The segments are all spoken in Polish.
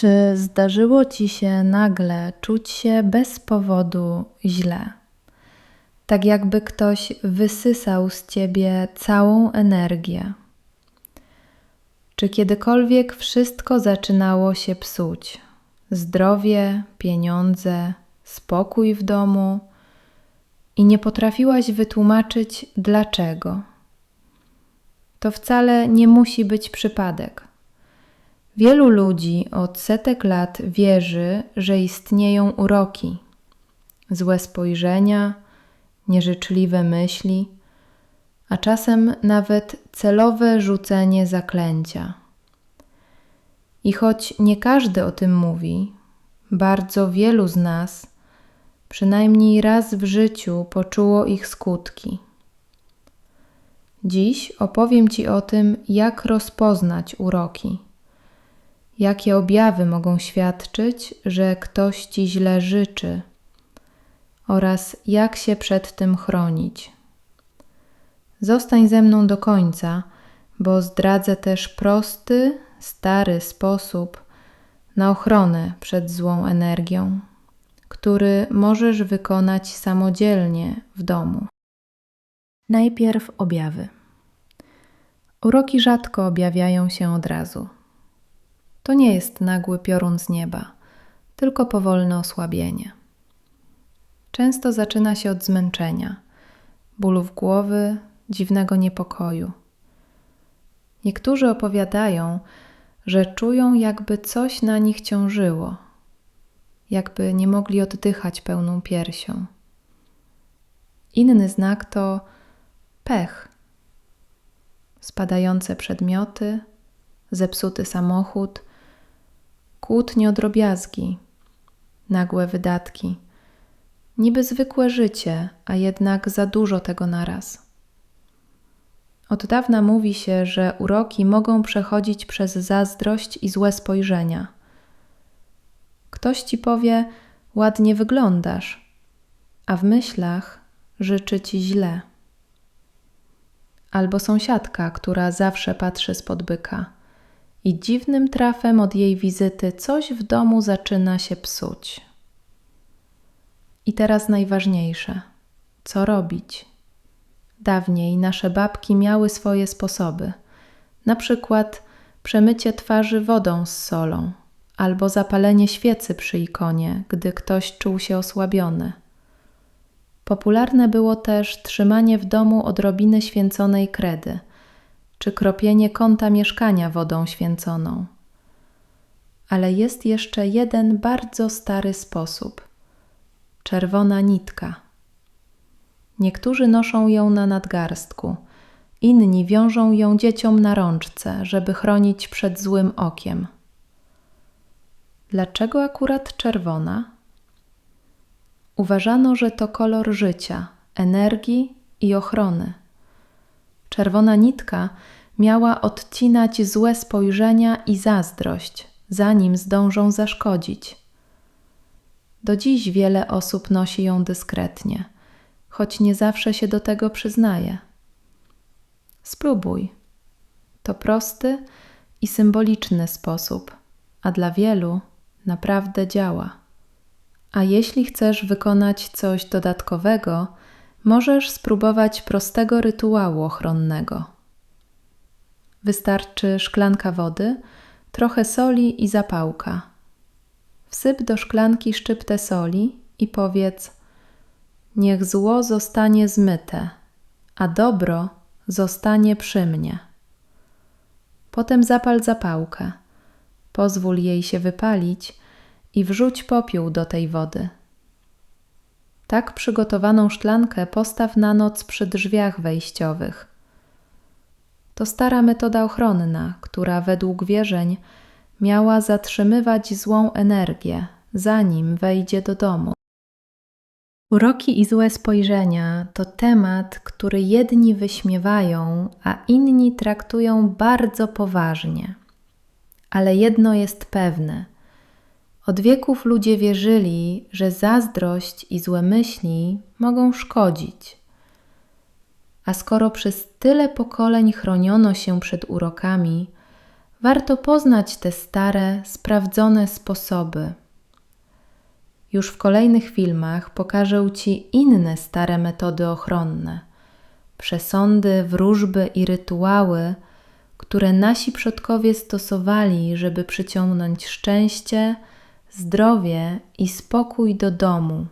Czy zdarzyło ci się nagle czuć się bez powodu źle? Tak jakby ktoś wysysał z ciebie całą energię. Czy kiedykolwiek wszystko zaczynało się psuć? Zdrowie, pieniądze, spokój w domu i nie potrafiłaś wytłumaczyć dlaczego? To wcale nie musi być przypadek. Wielu ludzi od setek lat wierzy, że istnieją uroki, złe spojrzenia, nieżyczliwe myśli, a czasem nawet celowe rzucenie zaklęcia. I choć nie każdy o tym mówi, bardzo wielu z nas przynajmniej raz w życiu poczuło ich skutki. Dziś opowiem Ci o tym, jak rozpoznać uroki Jakie objawy mogą świadczyć, że ktoś ci źle życzy oraz jak się przed tym chronić. Zostań ze mną do końca, bo zdradzę też prosty, stary sposób na ochronę przed złą energią, który możesz wykonać samodzielnie w domu. Najpierw objawy. Uroki rzadko objawiają się od razu. To nie jest nagły piorun z nieba, tylko powolne osłabienie. Często zaczyna się od zmęczenia, bólów głowy, dziwnego niepokoju. Niektórzy opowiadają, że czują, jakby coś na nich ciążyło, jakby nie mogli oddychać pełną piersią. Inny znak to pech. Spadające przedmioty, zepsuty samochód, kłótnie o drobiazgi, nagłe wydatki, niby zwykłe życie, a jednak za dużo tego naraz. Od dawna mówi się, że uroki mogą przechodzić przez zazdrość i złe spojrzenia. Ktoś ci powie: Ładnie wyglądasz, a w myślach życzy ci źle. Albo sąsiadka, która zawsze patrzy spod byka i dziwnym trafem od jej wizyty coś w domu zaczyna się psuć. I teraz najważniejsze: co robić? Dawniej nasze babki miały swoje sposoby, na przykład przemycie twarzy wodą z solą albo zapalenie świecy przy ikonie, gdy ktoś czuł się osłabiony. Popularne było też trzymanie w domu odrobiny święconej kredy – czy kropienie kąta mieszkania wodą święconą. Ale jest jeszcze jeden bardzo stary sposób czerwona nitka. Niektórzy noszą ją na nadgarstku, inni wiążą ją dzieciom na rączce, żeby chronić przed złym okiem. Dlaczego akurat czerwona? Uważano, że to kolor życia, energii i ochrony. Czerwona nitka miała odcinać złe spojrzenia i zazdrość, zanim zdążą zaszkodzić. Do dziś wiele osób nosi ją dyskretnie, choć nie zawsze się do tego przyznaje. Spróbuj. To prosty i symboliczny sposób, a dla wielu naprawdę działa. A jeśli chcesz wykonać coś dodatkowego, możesz spróbować prostego rytuału ochronnego. Wystarczy szklanka wody, trochę soli i zapałka. Wsyp do szklanki szczyptę soli i powiedz: Niech zło zostanie zmyte, a dobro zostanie przy mnie. Potem zapal zapałkę, pozwól jej się wypalić i wrzuć popiół do tej wody. Tak przygotowaną szklankę postaw na noc przy drzwiach wejściowych. To stara metoda ochronna, która według wierzeń miała zatrzymywać złą energię, zanim wejdzie do domu. Uroki i złe spojrzenia to temat, który jedni wyśmiewają, a inni traktują bardzo poważnie. Ale jedno jest pewne – od wieków ludzie wierzyli, że zazdrość i złe myśli mogą szkodzić. A skoro przez tyle pokoleń chroniono się przed urokami, warto poznać te stare, sprawdzone sposoby. Już w kolejnych filmach pokażę Ci inne stare metody ochronne, przesądy, wróżby i rytuały, które nasi przodkowie stosowali, żeby przyciągnąć szczęście, zdrowie i spokój do domu.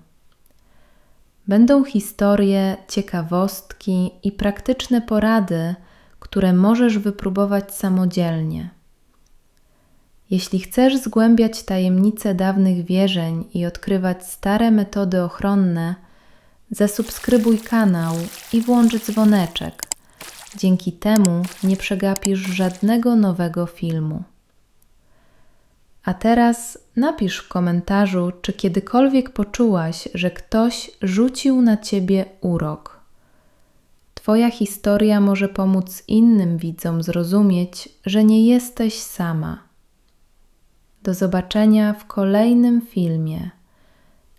Będą historie, ciekawostki i praktyczne porady, które możesz wypróbować samodzielnie. Jeśli chcesz zgłębiać tajemnice dawnych wierzeń i odkrywać stare metody ochronne, zasubskrybuj kanał i włącz dzwoneczek. Dzięki temu nie przegapisz żadnego nowego filmu. A teraz napisz w komentarzu, czy kiedykolwiek poczułaś, że ktoś rzucił na ciebie urok. Twoja historia może pomóc innym widzom zrozumieć, że nie jesteś sama. Do zobaczenia w kolejnym filmie.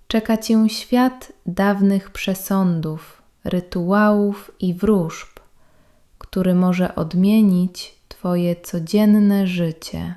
Czeka Cię świat dawnych przesądów, rytuałów i wróżb, który może odmienić Twoje codzienne życie.